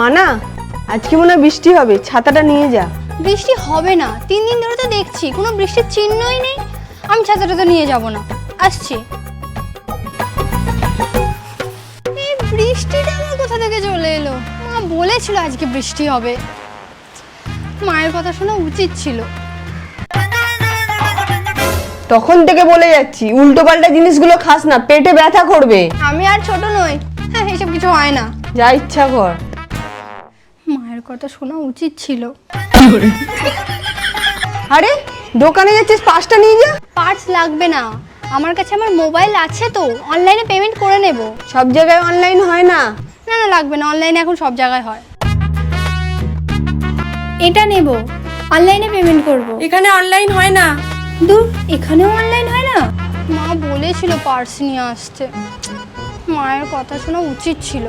মানা আজকে মনে হয় বৃষ্টি হবে ছাতাটা নিয়ে যা। বৃষ্টি হবে না তিন দিন ধরে তো দেখছি কোনো বৃষ্টির চিহ্নই নেই। আমি ছাতাটা তো নিয়ে যাব না আসছি। এই বৃষ্টিটা আমার কোথা থেকে চলে এলো? মা বলেছিল আজকে বৃষ্টি হবে। মায়ের কথা শোনা উচিত ছিল। তখন থেকে বলে যাচ্ছি উল্টো পাল্টা জিনিসগুলো খাস না পেটে ব্যথা করবে। আমি আর ছোট নই হ্যাঁ এসব কিছু হয় না। যা ইচ্ছা কর। মায়ের কথা শোনা উচিত ছিল। আরে দোকানে যাচ্ছিস পাঁচটা নিয়ে যা। পার্টস লাগবে না। আমার কাছে আমার মোবাইল আছে তো অনলাইনে পেমেন্ট করে নেব। সব জায়গায় অনলাইন হয় না? না না লাগবে না অনলাইনে এখন সব জায়গায় হয়। এটা নেব অনলাইনে পেমেন্ট করব। এখানে অনলাইন হয় না? দূর এখানেও অনলাইন হয় না? মা বলেছিল পার্স নিয়ে আসতে। মায়ের কথা শোনা উচিত ছিল।